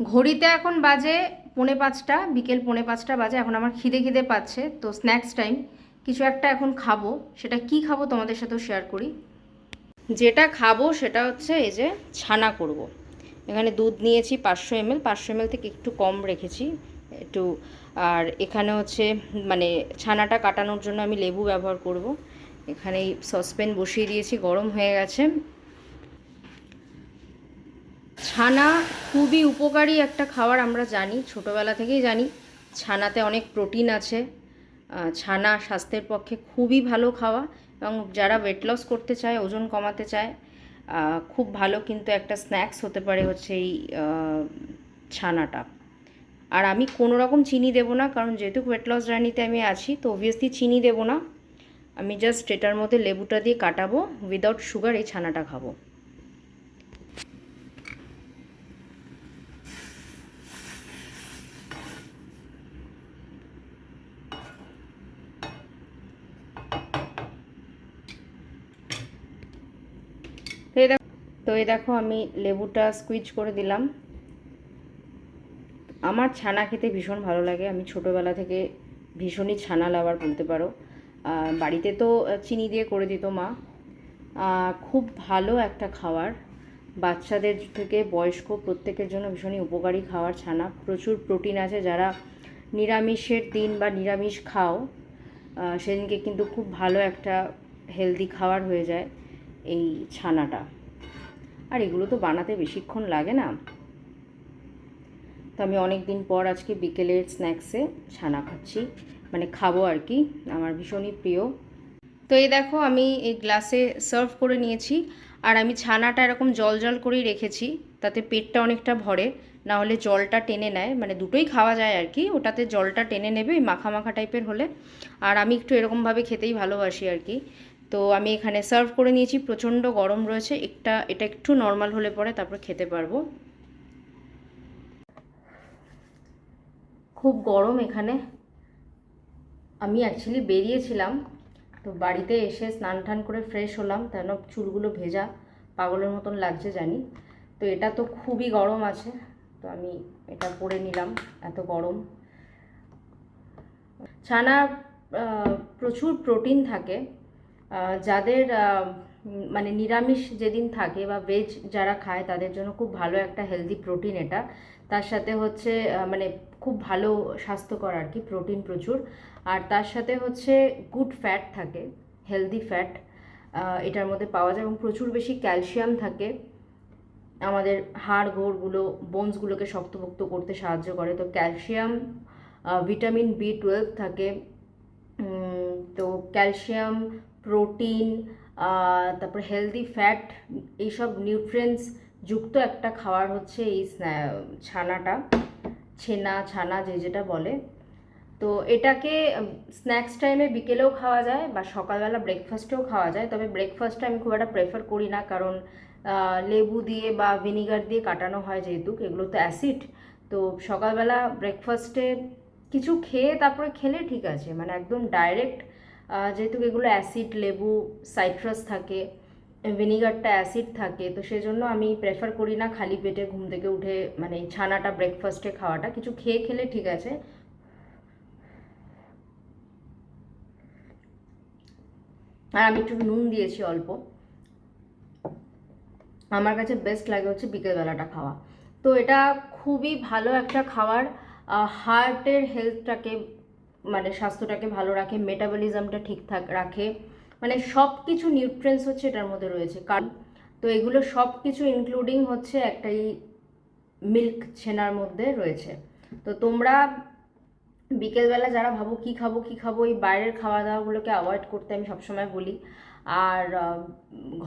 ঘড়িতে এখন বাজে পৌনে পাঁচটা, বিকেল পৌনে পাঁচটা বাজে, এখন আমার খিদে খিদে পাচ্ছে, তো স্ন্যাক্স টাইম কিছু একটা এখন খাব, সেটা কি খাব তোমাদের সাথেও শেয়ার করি যেটা খাব সেটা হচ্ছে এই যে ছানা করব। এখানে দুধ নিয়েছি পাঁচশো এমএল পাঁচশো এমএল থেকে একটু কম রেখেছি, একটু, আর এখানে হচ্ছে মানে ছানাটা কাটানোর জন্য আমি লেবু ব্যবহার করব। এখানে সসপ্যান বসিয়ে দিয়েছি, গরম হয়ে গেছে ছানা খুবই উপকারী একটা খাবার আমরা জানি, ছোটোবেলা থেকেই জানি। ছানাতে অনেক প্রোটিন আছে। ছানা স্বাস্থ্যের পক্ষে খুবই ভালো খাওয়া এবং যারা ওয়েট লস করতে চায়, ওজন কমাতে চায় খুব ভালো কিন্তু একটা স্ন্যাক্স হতে পারে হচ্ছে এই ছানাটা। আর আমি কোনো রকম চিনি দেবো না, কারণ যেহেতু ওয়েট লস জার্নিতে আমি আছি, তো অবভিয়াসলি চিনি দেবো না। আমি জাস্ট এটার মধ্যে লেবুটা দিয়ে কাটাবো উইদাউট সুগার এই ছানাটা খাব তো এই দেখো তো এই দেখো আমি লেবুটা স্কুইজ করে দিলাম। আমার ছানা খেতে ভীষণ ভালো লাগে। আমি ছোটোবেলা থেকে ভীষণই ছানা লাভার বলতে পারো। বাড়িতে তো চিনি দিয়ে করে দিত মা। খুব ভালো একটা খাবার। বাচ্চাদের থেকে বয়স্ক প্রত্যেকের জন্য ভীষণই উপকারী খাবার ছানা। প্রচুর প্রোটিন আছে যারা নিরামিষের দিন বা নিরামিষ খাও সেদিনকে কিন্তু খুব ভালো একটা হেলদি খাবার হয়ে যায় এই ছানাটা। আর এগুলো তো বানাতে বেশিক্ষণ লাগে না। তো আমি অনেক দিন পর আজকে বিকেলের স্ন্যাক্সে ছানা খাচ্ছি মানে খাব আর কি, আমার ভীষণই প্রিয়। তো এই দেখো, আমি এই গ্লাসে সার্ভ করে নিয়েছি, আর আমি ছানাটা এরকম জল জল করেই রেখেছি, তাতে পেটটা অনেকটা ভরে, না হলে জলটা টেনে নেয় মানে দুটোই খাওয়া যায় আর কি, ওটাতে জলটা টেনে নেবে মাখা মাখা টাইপের হলে। আর আমি একটু এরকমভাবে খেতেই ভালোবাসি আর কি। তো আমি এখানে সার্ভ করে নিয়েছি, প্রচণ্ড গরম রয়েছে, একটা, এটা একটু নর্মাল হলে পরে তারপর খেতে পারব। খুব গরম এখানে। আমি অ্যাকচুয়ালি বেরিয়েছিলাম, তো বাড়িতে এসে স্নান টান করে ফ্রেশ হলাম, কেন চুলগুলো ভেজা, পাগলের মতন লাগছে জানি। তো এটা তো খুবই গরম আছে, তো আমি এটা পরে নিলাম, এত গরম। ছানা প্রচুর প্রোটিন থাকে যাদের মানে নিরামিষ যেদিন থাকে বা ভেজ যারা খায়, তাদের জন্য খুব ভালো একটা হেলদি প্রোটিন এটা। তার সাথে হচ্ছে মানে খুব ভালো স্বাস্থ্যকর আর কি প্রোটিন প্রচুর। আর তার সাথে হচ্ছে গুড ফ্যাট থাকে হেলদি ফ্যাট এটার মধ্যে পাওয়া যায় এবং প্রচুর বেশি ক্যালসিয়াম থাকে। আমাদের হাড় গোড়গুলো বোনসগুলোকে শক্তপোক্ত করতে সাহায্য করে। তো ক্যালসিয়াম ভিটামিন বি টুয়েলভ থাকে। তো ক্যালসিয়াম প্রোটিন তারপর হেলদি ফ্যাট এইসব নিউট্রিয়েন্টস যুক্ত একটা খাবার হচ্ছে এই ছানাটা, ছেনা, ছানা যে যেটা বলে। তো এটাকে স্ন্যাক্স টাইমে বিকেলেও খাওয়া যায় বা সকালবেলা ব্রেকফাস্টেও খাওয়া যায়। তবে ব্রেকফাস্টে আমি খুব একটা প্রেফার করি না কারণ লেবু দিয়ে বা ভিনিগার দিয়ে কাটানো হয় যেহেতু এগুলো তো অ্যাসিড তো সকালবেলা ব্রেকফাস্টে কিছু খেয়ে তারপরে খেলে ঠিক আছে। মানে একদম ডাইরেক্ট যেহেতু এগুলো অ্যাসিড লেবু সাইট্রাস থাকে ভিনিগারটা অ্যাসিড থাকে, তো সেজন্য আমি প্রেফার করি না খালি পেটে ঘুম থেকে উঠে মানে ছানাটা ব্রেকফাস্টে খাওয়াটা। কিছু খেয়ে খেলে ঠিক আছে। আর আমি একটু নুন দিয়েছি অল্প। আমার কাছে বেস্ট লাগে হচ্ছে বিকেলবেলাটা খাওয়া। তো এটা খুবই ভালো একটা খাবার হার্টের হেলথটাকে মানে স্বাস্থ্যটাকে ভালো রাখে মেটাবলিজমটা ঠিকঠাক রাখে মানে সব কিছু নিউট্রিয়েন্টস হচ্ছে এটার মধ্যে রয়েছে। কারণ তো এগুলো সব কিছু ইনক্লুডিং হচ্ছে একটাই মিল্ক ছেনার মধ্যে রয়েছে। তো তোমরা বিকেলবেলা যারা ভাবো কি খাব কি খাব, এই বাইরের খাওয়া দাওয়াগুলোকে অ্যাভয়েড করতে আমি সবসময় বলি। আর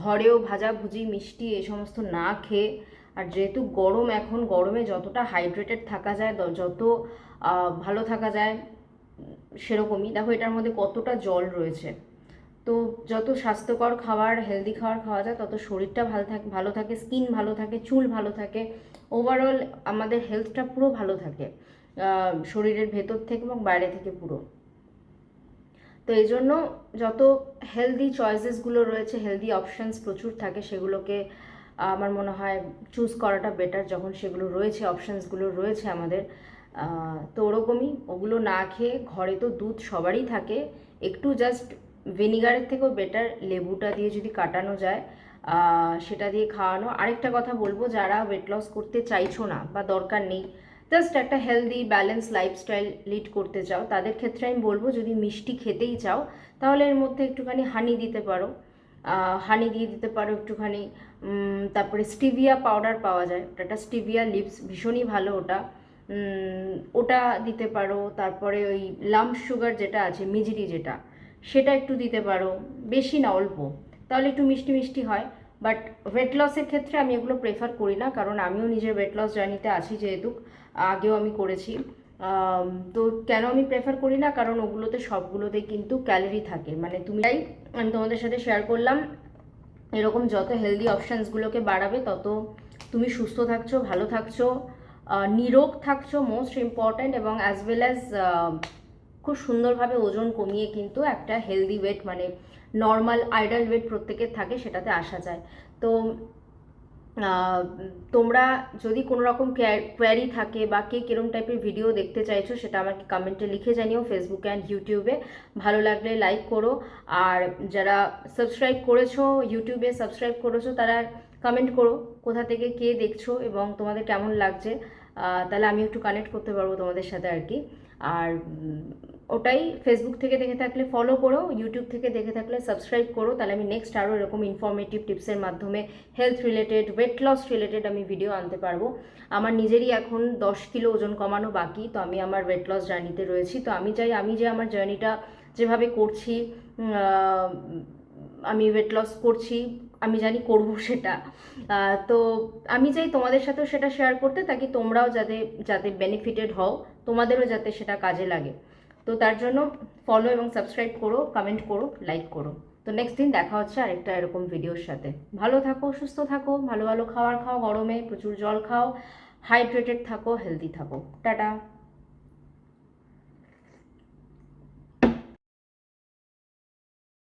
ঘরেও ভাজা ভুজি মিষ্টি এই সমস্ত না খেয়ে, আর যেহেতু গরম, এখন গরমে যতটা হাইড্রেটেড থাকা যায় যত ভালো থাকা যায় সেরকমই। দেখো, এটার মধ্যে কতটা জল রয়েছে। তো যত স্বাস্থ্যকর খাবার হেলদি খাবার খাওয়া যায়, তত শরীরটা ভালো থাকে ভালো থাকে স্কিন ভালো থাকে, চুল ভালো থাকে। ওভারঅল আমাদের হেলথটা পুরো ভালো থাকে। শরীরের ভেতর থেকে এবং বাইরে থেকে পুরো। তো এই জন্য যত হেলদি চয়েসেসগুলো রয়েছে হেলদি অপশানস প্রচুর থাকে, সেগুলোকে আমার মনে হয় চুজ করাটা বেটার যখন সেগুলো রয়েছে অপশানসগুলো রয়েছে আমাদের। তো ওরকমই ওগুলো না খেয়ে ঘরে তো দুধ সবারই থাকে। একটু জাস্ট ভিনিগারের থেকেও বেটার লেবুটা দিয়ে যদি কাটানো যায় সেটা দিয়ে খাওয়ানো। আরেকটা কথা বলব, যারা ওয়েট লস করতে চাইছো না বা দরকার নেই জাস্ট একটা হেলদি ব্যালেন্স লাইফস্টাইল লিড করতে চাও, তাদের ক্ষেত্রে আমি বলব, যদি মিষ্টি খেতেই চাও, তাহলে এর মধ্যে একটুখানি হানি দিতে পারো। হানি দিয়ে দিতে পারো একটুখানি। তারপরে স্টিভিয়া পাউডার পাওয়া যায়। ওটা স্টিভিয়া লিপস ভীষণই ভালো ওটা। ওটা দিতে পারো, তারপরে ওই লাম্প সুগার যেটা আছে, মিজরি যেটা, সেটা একটু দিতে পারো, বেশি না, অল্প। তাহলে একটু মিষ্টি মিষ্টি হয়। বাট ওয়েট লসের ক্ষেত্রে আমি এগুলো প্রেফার করি না, কারণ আমিও নিজের ওয়েট লস জার্নিতে আছি যেহেতু, আগেও আমি করেছি। তো কেন আমি প্রেফার করি না? কারণ ওগুলোতে সবগুলোতে কিন্তু ক্যালোরি থাকে। মানে তুমি তাই, আমি তোমাদের সাথে শেয়ার করলাম, এরকম যত হেলদি অপশানসগুলোকে বাড়াবে, তত তুমি সুস্থ থাকছো, ভালো থাকছো। নিরোগ থাকছো মোস্ট ইম্পর্ট্যান্ট এবং অ্যাজ ওয়েল অ্যাজ খুব সুন্দরভাবে ওজন কমিয়ে কিন্তু একটা হেলদি ওয়েট মানে নর্মাল আইডাল ওয়েট প্রত্যেকের থাকে সেটাতে আসা যায়। তো তোমরা যদি কোনো রকম কোয়ারি থাকে বা কে কিরম টাইপের ভিডিও দেখতে চাইছো সেটা আমাকে কমেন্টে লিখে জানিও ফেসবুকে অ্যান্ড ইউটিউবে ভালো লাগলে লাইক করো। আর যারা সাবস্ক্রাইব করেছ ইউটিউবে সাবস্ক্রাইব করেছ তারা কমেন্ট করো। কোথা থেকে কে দেখছ এবং তোমাদের কেমন লাগছে তাহলে আমি একটু কানেক্ট করতে পারব তোমাদের সাথে আর কি। আর ওটাই ফেসবুক থেকে দেখে থাকলে ফলো করো ইউটিউব থেকে দেখে থাকলে সাবস্ক্রাইব করো, তাহলে আমি নেক্সট আরও এরকম ইনফরমেটিভ টিপসের মাধ্যমে health related weight loss related আমি ভিডিও আনতে পারব। আমার নিজেরই এখন দশ কিলো ওজন কমানো বাকি, তো আমি আমার ওয়েট লস জার্নিতে রয়েছি। তো আমি চাই, আমি যে আমার জার্নিটা যেভাবে করছি আমি ওয়েট লস করছি আমি জানি করব সেটা। তো আমি চাই তোমাদের সাথেও সেটা শেয়ার করতে তাকে তোমরাও যাতে যাতে বেনিফিটেড হও, তোমাদেরও যাতে সেটা কাজে লাগে। তো তার জন্য ফলো এবং সাবস্ক্রাইব করো কমেন্ট করো লাইক করো। তো নেক্সট দিন দেখা হচ্ছে আরেকটা এরকম ভিডিওর সাথে। ভালো থাকো, সুস্থ থাকো, ভালো ভালো খাবার খাও, গরমে প্রচুর জল খাও হাইড্রেটেড থাকো হেলদি থাকো। টাটা!